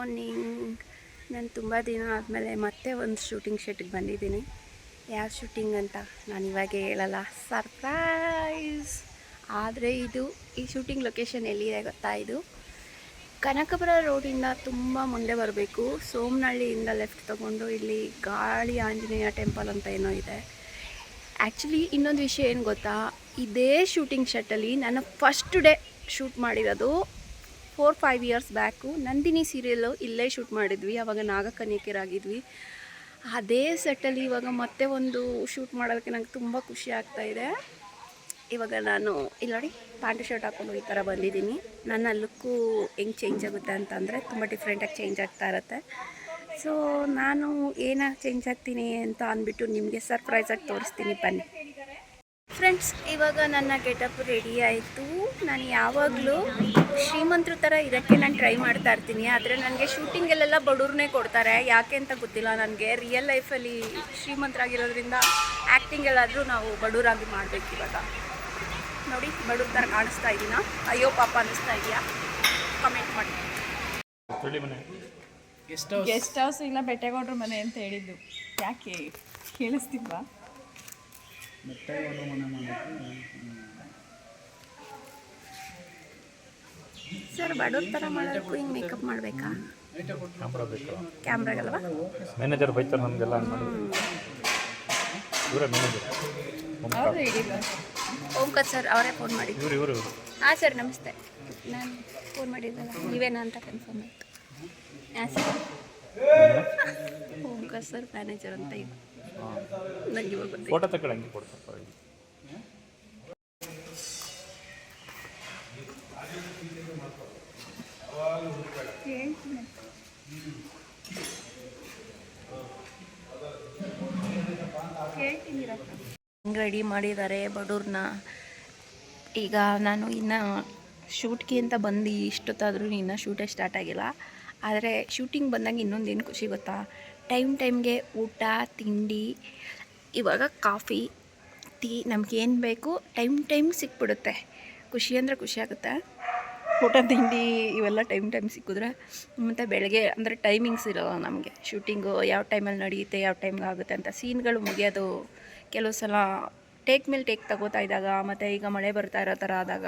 Morning ನಾನು ತುಂಬ ದಿನ ಆದಮೇಲೆ ಮತ್ತೆ ಒಂದು ಶೂಟಿಂಗ್ ಶೆಟ್ಗೆ ಬಂದಿದ್ದೀನಿ. ಯಾವ ಶೂಟಿಂಗ್ ಅಂತ ನಾನು ಇವಾಗ ಹೇಳಲ್ಲ. ಸರ್ಪ್ರೈಸ್ ಆದರೆ ಇದು ಈ ಶೂಟಿಂಗ್ ಲೊಕೇಶನ್ ಎಲ್ಲಿದೆ ಗೊತ್ತಾ ಇದು? ಕನಕಪುರ ರೋಡಿಂದ ತುಂಬ ಮುಂದೆ ಬರಬೇಕು. ಸೋಮನಹಳ್ಳಿಯಿಂದ ಲೆಫ್ಟ್ ತೊಗೊಂಡು ಇಲ್ಲಿ ಗಾಳಿ ಆಂಜನೇಯ ಟೆಂಪಲ್ ಅಂತ ಏನೋ ಇದೆ. ಆ್ಯಕ್ಚುಲಿ ಇನ್ನೊಂದು ವಿಷಯ ಏನು ಗೊತ್ತಾ? ಇದೇ ಶೂಟಿಂಗ್ ಶೆಟ್ಟಲ್ಲಿ ನಾನು ಫಸ್ಟ್ ಡೇ ಶೂಟ್ ಮಾಡಿರೋದು four five years back Nandini serial ಇಲ್ಲೇ ಶೂಟ್ ಮಾಡಿದ್ವಿ ಆವಾಗ ನಾಗಕನ್ಯಕರಾಗಿದ್ವಿ ಅದೇ ಸೆಟ್ಟಲ್ಲಿ ಇವಾಗ ಮತ್ತೆ ಒಂದು ಶೂಟ್ ಮಾಡೋದಕ್ಕೆ ನಂಗೆ ತುಂಬ ಖುಷಿ ಆಗ್ತಾ ಇದೆ. ಇವಾಗ ನಾನು, ಇಲ್ಲಿ ನೋಡಿ, ಪ್ಯಾಂಟ್ ಶರ್ಟ್ ಹಾಕೊಂಡು ಈ ಥರ ಬಂದಿದ್ದೀನಿ. ನನ್ನ ಲುಕ್ಕು ಹೆಂಗೆ ಚೇಂಜ್ ಆಗುತ್ತೆ ಅಂತಂದರೆ ತುಂಬ ಡಿಫ್ರೆಂಟಾಗಿ ಚೇಂಜ್ ಆಗ್ತಾ ಇರುತ್ತೆ. ಸೊ ನಾನು ಏನಾಗಿ ಚೇಂಜ್ ಆಗ್ತೀನಿ ಅಂತ ಅಂದ್ಬಿಟ್ಟು ನಿಮಗೆ ಸರ್ಪ್ರೈಸಾಗಿ ತೋರಿಸ್ತೀನಿ ಬನ್ನಿ. ಫ್ರೆಂಡ್ಸ್ ಇವಾಗ ನನ್ನ ಗೆಟಪ್ ರೆಡಿ ಆಯಿತು. ನಾನು ಯಾವಾಗಲೂ ಶ್ರೀಮಂತರ ಥರ ಇರೋಕ್ಕೆ ನಾನು ಟ್ರೈ ಮಾಡ್ತಾ ಇರ್ತೀನಿ. ಆದರೆ ನನಗೆ ಶೂಟಿಂಗಲ್ಲೆಲ್ಲ ಬಡವ್ರನ್ನೇ ಕೊಡ್ತಾರೆ. ಯಾಕೆ ಅಂತ ಗೊತ್ತಿಲ್ಲ ನನಗೆ. ರಿಯಲ್ ಲೈಫಲ್ಲಿ ಶ್ರೀಮಂತರಾಗಿರೋದ್ರಿಂದ ಆ್ಯಕ್ಟಿಂಗ್ ಎಲ್ಲಾದರೂ ನಾವು ಬಡವರಾಗಿ ಮಾಡಬೇಕು ಇವಾಗ. ನೋಡಿ ಬಡವ್ರ ಥರ ಕಾಣಿಸ್ತಾ ಇದ್ದೀನ ಅಯ್ಯೋ ಪಾಪ ಅನ್ನಿಸ್ತಾ ಇದೆಯಾ? ಕಮೆಂಟ್ ಮಾಡಿ. ಹೇಳಿ ಮನೆ. ಗೆಸ್ಟ್ ಹೌಸ್ ಗೆಸ್ಟ್ ಹೌಸ್ ಇಲ್ಲ ಬೆಟ್ಟೆಗೌಡ್ರ ಮನೆ ಅಂತ ಹೇಳಿದ್ದು. ಯಾಕೆ? ಕೇಳಿಸ್ತಿಲ್ವಾ? ಬೆಟ್ಟಗೌಡರ ಮನೆ ಮಾಡೋಕ್ಕೆ ಸರ್ ಬಡವ್ರ ಥರ ಮಾಡೋದಕ್ಕೂ ಹಿಂಗೆ ಮೇಕಪ್ ಮಾಡಬೇಕಾ? ಕ್ಯಾಮ್ರಾ ಬೇಕು ಕ್ಯಾಮ್ರಾಗಲ್ವಾ ಮ್ಯಾನೇಜರ್ ಬೈತಾರೆ ನಮಗೆಲ್ಲ ಇವರೇ ಮ್ಯಾನೇಜರ್ ಓಂಕರ್. ಸರ್ ಅವರೇ ಫೋನ್ ಮಾಡಿ ಇವರು ಇವರು ಇವರು. ಹಾಂ ಸರ್ ನಮಸ್ತೆ. ನಾನು ಫೋನ್ ಮಾಡಿದ್ದಲ್ಲ ನೀವೇನಾ ಅಂತ ಕನ್ಫರ್ಮ್ ಆಯಿತು. ಹಾಂ ಸರ್. ಓಂಕರ್ ಸರ್ ಮ್ಯಾನೇಜರ್ ಅಂತ ಗೊತ್ತಿಲ್ಲ ಫೋಟೋ ಹಂಗೆ ರೆಡಿ ಮಾಡಿದ್ದಾರೆ ಬಡವ್ರನ್ನ. ಈಗ ನಾನು ಇನ್ನು ಶೂಟ್ಗೆ ಅಂತ ಬಂದು ಇಷ್ಟೊತ್ತಾದರೂ ಇನ್ನೂ ಶೂಟೇ ಸ್ಟಾರ್ಟ್ ಆಗಿಲ್ಲ. ಆದರೆ ಶೂಟಿಂಗ್ ಬಂದಾಗ ಇನ್ನೊಂದು ಏನು ಖುಷಿ ಗೊತ್ತಾ? ಟೈಮ್ ಟೈಮ್ಗೆ ಊಟ, ತಿಂಡಿ, ಇವಾಗ ಕಾಫಿ, ಟೀ ನಮ್ಗೆ ಏನು ಬೇಕು ಟೈಮ್ ಟೈಮ್ ಸಿಕ್ಬಿಡುತ್ತೆ. ಖುಷಿ ಅಂದರೆ ಖುಷಿ ಆಗುತ್ತೆ? ಊಟ, ತಿಂಡಿ ಇವೆಲ್ಲ ಟೈಮ್ ಟೈಮ್ ಸಿಕ್ಕಿದ್ರೆ ಮತ್ತು ಬೆಳಗ್ಗೆ ಅಂದರೆ ಟೈಮಿಂಗ್ಸ್ ಇರೋಲ್ಲ ನಮಗೆ. ಶೂಟಿಂಗು ಯಾವ ಟೈಮಲ್ಲಿ ನಡೆಯುತ್ತೆ, ಯಾವ ಟೈಮ್ಗೆ ಆಗುತ್ತೆ ಅಂತ ಸೀನ್ಗಳು ಮುಗಿಯೋದು. ಕೆಲವು ಸಲ ಟೇಕ್ ಮೇಲೆ ಟೇಕ್ ತಗೋತಾ ಇದ್ದಾಗ ಮತ್ತು ಈಗ ಮಳೆ ಬರ್ತಾ ಇರೋ ಥರ ಆದಾಗ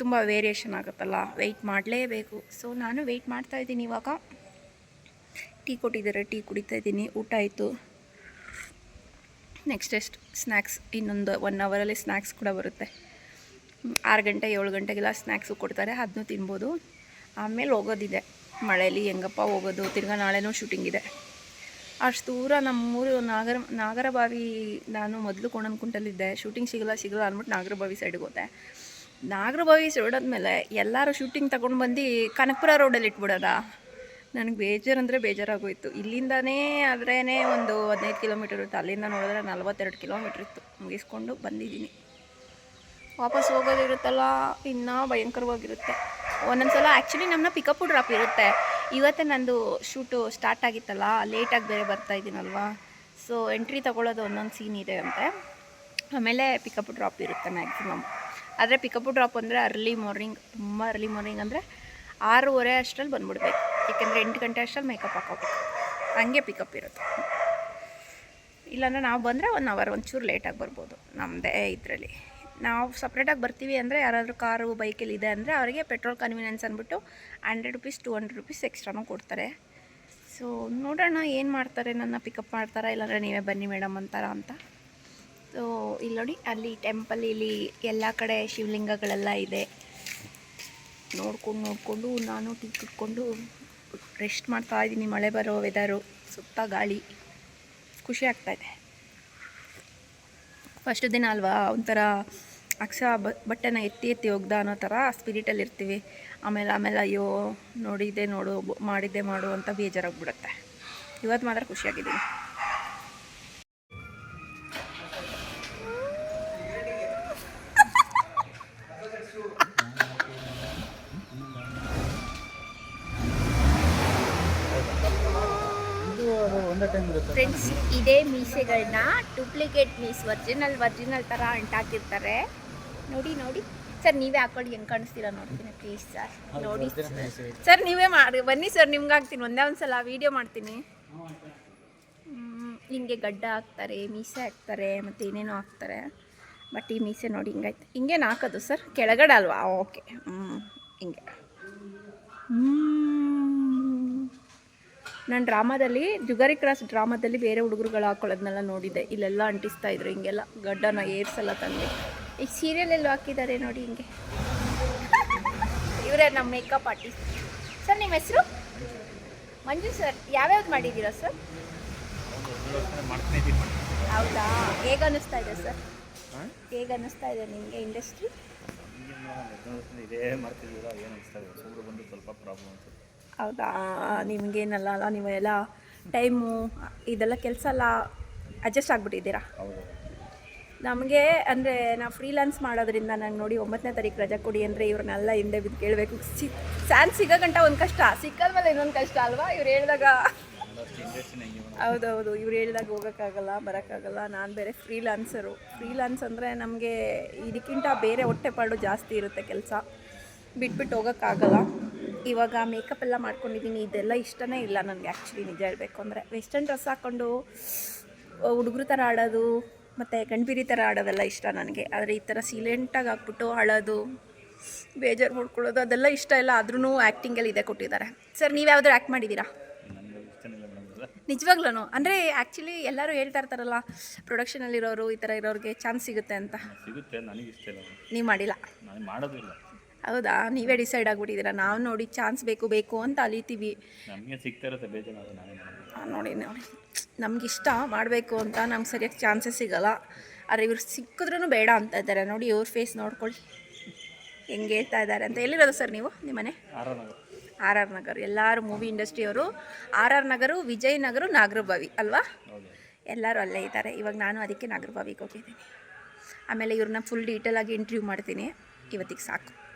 ತುಂಬ ವೇರಿಯೇಷನ್ ಆಗುತ್ತಲ್ಲ. ವೆಯ್ಟ್ ಮಾಡಲೇಬೇಕು. ಸೊ ನಾನು ವೆಯ್ಟ್ ಮಾಡ್ತಾ ಇದ್ದೀನಿ ಇವಾಗ. ಟೀ ಕೊಟ್ಟಿದ್ದಾರೆ, ಟೀ ಕುಡಿತಾ ಇದ್ದೀನಿ. ಊಟ ಆಯಿತು. ನೆಕ್ಸ್ಟ್ ಎಷ್ಟು ಸ್ನ್ಯಾಕ್ಸ್ ಇನ್ನೊಂದು ಒನ್ ಅವರಲ್ಲಿ ಸ್ನ್ಯಾಕ್ಸ್ ಕೂಡ ಬರುತ್ತೆ. ಆರು ಗಂಟೆ, ಏಳು ಗಂಟೆಗೆಲ್ಲ ಸ್ನ್ಯಾಕ್ಸು ಕೊಡ್ತಾರೆ ಅದನ್ನೂ ತಿನ್ಬೋದು. ಆಮೇಲೆ ಹೋಗೋದಿದೆ. ಮಳೆಯಲ್ಲಿ ಹೆಂಗಪ್ಪ ಹೋಗೋದು? ತಿರ್ಗಾ ನಾಳೆನೂ ಶೂಟಿಂಗ್ ಇದೆ. ಅಷ್ಟು ದೂರ ನಮ್ಮೂರು ನಾಗರ, ನಾಗರಬಾವಿ ನಾನು ಮೊದಲು ಕೋಣನ್ಕುಂಟಲ್ಲಿದ್ದೆ ಶೂಟಿಂಗ್ ಸಿಗಲ್ಲ ಸಿಗಲ್ಲ ಅಂದ್ಬಿಟ್ಟು ನಾಗರಬಾವಿ ಸೈಡ್ಗೆ ಹೋದೆ. ನಾಗರಬಾವಿ ಸೈಡಾದ್ಮೇಲೆ ಎಲ್ಲರೂ ಶೂಟಿಂಗ್ ತಗೊಂಡು ಬಂದು ಕನಕಪುರ ರೋಡಲ್ಲಿ ಇಟ್ಬಿಡೋದಾ? ನನಗೆ ಬೇಜಾರು ಅಂದರೆ ಬೇಜಾರಾಗೋಯ್ತು. ಇಲ್ಲಿಂದನೇ ಆದ್ರೇ ಒಂದು ಹದಿನೈದು ಕಿಲೋಮೀಟರ್ ಇತ್ತು ಅಲ್ಲಿಂದ ನೋಡಿದ್ರೆ ನಲ್ವತ್ತೆರಡು ಕಿಲೋಮೀಟ್ರ್ ಇತ್ತು. ಮುಗಿಸ್ಕೊಂಡು ಬಂದಿದ್ದೀನಿ. ವಾಪಸ್ ಹೋಗೋದಿರುತ್ತಲ್ಲ, ಇನ್ನೂ ಭಯಂಕರವಾಗಿರುತ್ತೆ. ಒಂದೊಂದು ಸಲ ಆ್ಯಕ್ಚುಲಿ ನಮ್ಮನ್ನ ಪಿಕಪ್ ಡ್ರಾಪ್ ಇರುತ್ತೆ. ಇವತ್ತೇ ನಂದು ಶೂಟು ಸ್ಟಾರ್ಟ್ ಆಗಿತ್ತಲ್ಲ ಲೇಟಾಗಿ ಬೇರೆ ಬರ್ತಾ ಇದ್ದೀನಲ್ವಾ? ಸೊ ಎಂಟ್ರಿ ತಗೊಳ್ಳೋದು ಒಂದೊಂದು ಸೀನ್ ಇದೆ ಅಂತೆ. ಆಮೇಲೆ ಪಿಕಪ್ ಡ್ರಾಪ್ ಇರುತ್ತೆ ಮ್ಯಾಕ್ಸಿಮಮ್ ಆದರೆ ಪಿಕಪ್ ಡ್ರಾಪ್ ಅಂದರೆ ಅರ್ಲಿ ಮಾರ್ನಿಂಗ್ ತುಂಬ ಅರ್ಲಿ ಮಾರ್ನಿಂಗ್ ಅಂದರೆ ಆರೂವರೆ ಅಷ್ಟರಲ್ಲಿ ಬಂದ್ಬಿಡ್ಬೇಕು. ಏಕೆಂದರೆ ಎಂಟು ಗಂಟೆ ಅಷ್ಟರಲ್ಲಿ ಮೇಕಪ್ ಹಾಕೋಬೇಕು ಹಂಗೆ ಪಿಕಪ್ ಇರುತ್ತೆ. ಇಲ್ಲಾಂದರೆ ನಾವು ಬಂದರೆ ಒನ್ ಅವರ್ ಒಂಚೂರು ಲೇಟಾಗಿ ಬರ್ಬೋದು ನಮ್ಮದೇ ಇದರಲ್ಲಿ. ನಾವು ಸಪ್ರೇಟಾಗಿ ಬರ್ತೀವಿ ಅಂದರೆ ಯಾರಾದರೂ ಕಾರು, ಬೈಕಲ್ಲಿ ಇದೆ ಅಂದರೆ ಅವರಿಗೆ ಪೆಟ್ರೋಲ್ ಕನ್ವೀನಿಯನ್ಸ್ ಅಂದ್ಬಿಟ್ಟು hundred rupees two hundred rupees ಎಕ್ಸ್ಟ್ರಾನೂ ಕೊಡ್ತಾರೆ. ಸೊ ನೋಡೋಣ ಏನು ಮಾಡ್ತಾರೆ, ನನ್ನ ಪಿಕಪ್ ಮಾಡ್ತಾರಾ, ಇಲ್ಲಾಂದರೆ ನೀವೇ ಬನ್ನಿ ಮೇಡಮ್ ಅಂತಾರ ಅಂತ. ಸೊ ಇಲ್ಲಿ ನೋಡಿ, ಅಲ್ಲಿ ಟೆಂಪಲ್ ಇಲ್ಲಿ ಎಲ್ಲ ಕಡೆ ಶಿವಲಿಂಗಗಳೆಲ್ಲ ಇದೆ. ನೋಡ್ಕೊಂಡು, ನೋಡಿಕೊಂಡು, ನಾನು ಟೀ ಕುಟ್ಕೊಂಡು ರೆಸ್ಟ್ ಮಾಡ್ತಾ ಇದ್ದೀನಿ, ಮಳೆ ಬರೋ ವೆದರು ಸುತ್ತ ಗಾಳಿ. ಖುಷಿ ಆಗ್ತಾಯಿದೆ ಫಸ್ಟ್ ದಿನ ಅಲ್ವಾ, ಒಂಥರ ಅಕ್ಷ ಬಟ್ಟೆನ ಎತ್ತಿ ಎತ್ತಿ ಒಗ್ದ ಅನ್ನೋ ಥರ ಸ್ಪಿರಿಟಲ್ಲಿ ಇರ್ತೀವಿ. ಆಮೇಲೆ ಆಮೇಲೆ ಅಯ್ಯೋ, ನೋಡಿದ್ದೆ ನೋಡು, ಮಾಡಿದ್ದೆ ಮಾಡು ಅಂತ ಬೇಜಾರಾಗ್ಬಿಡುತ್ತೆ. ಇವತ್ತು ಮಾತ್ರ ಖುಷಿಯಾಗಿದ್ದೀನಿ ಫ್ರೆಂಡ್ಸ್ ಇದೇ ಮೀಸೆಗಳನ್ನ ಡೂಪ್ಲಿಕೇಟ್ ಮೀಸ್ ಒರಿಜಿನಲ್ ಒರಿಜಿನಲ್ ಥರ ಅಂಟಾಕಿರ್ತಾರೆ. ನೋಡಿ ನೋಡಿ. ಸರ್ ನೀವೇ ಹಾಕೊಳ್ಳಿ ಹೆಂಗೆ ಕಾಣಿಸ್ತೀರಾ ನೋಡ್ತೀನಿ ಪ್ಲೀಸ್ ಸರ್ ನೋಡಿ ಸರ್ ನೀವೇ ಮಾಡಿ ಬನ್ನಿ ಸರ್ ನಿಮ್ಗೆ ಹಾಕ್ತೀನಿ. ಒಂದೇ ಒಂದು ಸಲ ವೀಡಿಯೋ ಮಾಡ್ತೀನಿ ಹಿಂಗೆ ಗಡ್ಡ ಹಾಕ್ತಾರೆ ಮೀಸೆ ಹಾಕ್ತಾರೆ ಮತ್ತು ಏನೇನೋ ಹಾಕ್ತಾರೆ. ಬಟ್ ಈ ಮೀಸೆ ನೋಡಿ ಹಿಂಗಾಯ್ತು. ಹಿಂಗೇನು ಹಾಕೋದು ಸರ್ ಕೆಳಗಡೆ ಅಲ್ವಾ? ಓಕೆ. ಹ್ಞೂ ಹಿಂಗೆ. ನಾನು ಡ್ರಾಮಾದಲ್ಲಿ, ಜುಗಾರಿ ಕ್ರಾಸ್ ಡ್ರಾಮಾದಲ್ಲಿ ಬೇರೆ ಹುಡುಗರುಗಳು ಹಾಕೊಳ್ಳೋದನ್ನೆಲ್ಲ ನೋಡಿದ್ದೆ. ಇಲ್ಲೆಲ್ಲ ಅಂಟಿಸ್ತಾ ಇದ್ರು, ಹಿಂಗೆಲ್ಲ ಗಡ್ಡನ ಏರ್ಸೆಲ್ಲ ತಂದೆ. ಈಗ ಸೀರಿಯಲ್ ಹಾಕಿದ್ದಾರೆ ನೋಡಿ ಹಿಂಗೆ. ಇವರೇ ನಮ್ಮ ಮೇಕಪ್ ಆರ್ಟಿಸ್ಟ್ ಸರ್, ನಿಮ್ಮ ಹೆಸರು? ಮಂಜು ಸರ್, ಯಾವ್ಯಾವ್ದು ಮಾಡಿದ್ದೀರಾ ಸರ್? ಹೌದಾ? ಹೇಗೆ ಅನ್ನಿಸ್ತಾ ಇದೆ ಸರ್? ಹೇಗೆ ಅನ್ನಿಸ್ತಾ ಇದೆ ನಿಮಗೆ ಇಂಡಸ್ಟ್ರಿ ಇದೇ ಮಾಡ್ತಿದ್ದೀರಾ, ಏನು ಅನಿಸ್ತಾ ಇದೆ ಬಂದು ಸ್ವಲ್ಪ ಪ್ರಾಬ್ಲಮ್ ಅನ್ಸುತ್ತೆ ಹೌದಾ? ನಿಮಗೇನಲ್ಲ ಅಲ್ಲ ನೀವು ಎಲ್ಲ ಟೈಮು ಇದೆಲ್ಲ ಕೆಲಸ ಎಲ್ಲ ಅಡ್ಜಸ್ಟ್ ಆಗಿಬಿಟ್ಟಿದ್ದೀರಾ? ಹೌದು. ನಮಗೆ ಅಂದರೆ ನಾವು ಫ್ರೀಲಾನ್ಸ್ ಮಾಡೋದ್ರಿಂದ ನಂಗೆ ನೋಡಿ ಒಂಬತ್ತನೇ ತಾರೀಕು ರಜೆ ಕೊಡಿ ಅಂದರೆ ಇವ್ರನ್ನೆಲ್ಲ ಹಿಂದೆ ಬಿದ್ದು ಕೇಳಬೇಕು. ಸಿ ಸ್ಯಾನ್ಸ್ ಸಿಗೋ ಗಂಟ ಒಂದು ಕಷ್ಟ ಸಿಕ್ಕದ್ಮೇಲೆ ಇನ್ನೊಂದು ಕಷ್ಟ ಅಲ್ವಾ? ಇವ್ರು ಹೇಳಿದಾಗ ಹೌದೌದು ಇವ್ರು ಹೇಳಿದಾಗ ಹೋಗೋಕ್ಕಾಗಲ್ಲ ಬರೋಕ್ಕಾಗಲ್ಲ. ನಾನು ಬೇರೆ ಫ್ರೀಲಾನ್ಸರು ಫ್ರೀಲಾನ್ಸ್ ಅಂದರೆ ನಮಗೆ ಇದಕ್ಕಿಂತ ಬೇರೆ ಹೊಟ್ಟೆಪಾಡು ಜಾಸ್ತಿ ಇರುತ್ತೆ ಕೆಲಸ. ಬಿಟ್ಬಿಟ್ಟು ಹೋಗೋಕ್ಕಾಗಲ್ಲ. ಇವಾಗ ಮೇಕಪ್ ಎಲ್ಲ ಮಾಡ್ಕೊಂಡಿದ್ದೀನಿ ಇದೆಲ್ಲ ಇಷ್ಟನೇ ಇಲ್ಲ ನನಗೆ ಆ್ಯಕ್ಚುಲಿ ನಿಜ ಹೇಳಬೇಕು ಅಂದರೆ. ವೆಸ್ಟರ್ನ್ ಡ್ರೆಸ್ ಹಾಕ್ಕೊಂಡು ಹುಡುಗರು ಥರ ಆಡೋದು ಮತ್ತು ಗಂಡ್ಬಿರಿ ಥರ ಆಡೋದೆಲ್ಲ ಇಷ್ಟ ನನಗೆ. ಆದರೆ ಈ ಥರ ಸೀಲೆಂಟಾಗಿ ಹಾಕ್ಬಿಟ್ಟು ಆಳೋದು ಬೇಜಾರು ಮಾಡ್ಕೊಳ್ಳೋದು ಅದೆಲ್ಲ ಇಷ್ಟ ಇಲ್ಲ. ಆದ್ರೂ ಆ್ಯಕ್ಟಿಂಗಲ್ಲಿ ಇದೆ ಕೊಟ್ಟಿದ್ದಾರೆ. ಸರ್ ನೀವು ಯಾವ್ದಾದ್ರು ಆ್ಯಕ್ಟ್ ಮಾಡಿದ್ದೀರಾ? ನಿಜವಾಗ್ಲೂ ಅಂದರೆ ಆ್ಯಕ್ಚುಲಿ ಎಲ್ಲರೂ ಹೇಳ್ತಾ ಇರ್ತಾರಲ್ಲ ಪ್ರೊಡಕ್ಷನಲ್ಲಿರೋರು ಈ ಥರ ಇರೋರಿಗೆ ಚಾನ್ಸ್ ಸಿಗುತ್ತೆ ಅಂತ. ಸಿಗುತ್ತೆ ನನಗೆ ಇಷ್ಟ ಇಲ್ಲ. ನೀವು ಮಾಡಿಲ್ಲ? ನಾನು ಮಾಡೋದಿಲ್ಲ. ಹೌದಾ? ನೀವೇ ಡಿಸೈಡ್ ಆಗಿಬಿಟ್ಟಿದ್ದೀರಾ? ನಾವು ನೋಡಿ ಚಾನ್ಸ್ ಬೇಕು ಬೇಕು ಅಂತ ಅಲಿತೀವಿ. ನಮಗೆ ನೋಡಿ ನೋಡಿ. ಇಷ್ಟ ಮಾಡಬೇಕು ಅಂತ ನಮ್ಗೆ ಸರಿಯಾಗಿ ಚಾನ್ಸಸ್ ಸಿಗಲ್ಲ. ಆದರೆ ಇವ್ರು ಸಿಕ್ಕಿದ್ರೂ ಬೇಡ ಅಂತ ಇದ್ದಾರೆ. ನೋಡಿ ಇವ್ರ ಫೇಸ್ ನೋಡ್ಕೊಳ್ಳಿ. ಹೆಂಗೆ ಹೇಳ್ತಾ ಇದ್ದಾರೆ ಅಂತ. ಎಲ್ಲಿರೋದು ಸರ್ ನೀವು ನಿಮ್ಮನೆ ಮನೆ? R R Nagar. ಎಲ್ಲರೂ ಮೂವಿ ಇಂಡಸ್ಟ್ರಿಯವರು ಆರ್ ಆರ್ ನಗರು ವಿಜಯ್ ನಗರು ನಾಗರಬಾವಿ ಅಲ್ವಾ? ಎಲ್ಲರೂ ಅಲ್ಲೇ ಇದ್ದಾರೆ. ಇವಾಗ ನಾನು ಅದಕ್ಕೆ ನಾಗರಬಾವಿಗೆ ಹೋಗಿದ್ದೀನಿ. ಆಮೇಲೆ ಇವ್ರನ್ನ ಫುಲ್ ಡೀಟೇಲಾಗಿ ಇಂಟರ್ವ್ಯೂ ಮಾಡ್ತೀನಿ. ಇವತ್ತಿಗೆ ಸಾಕು.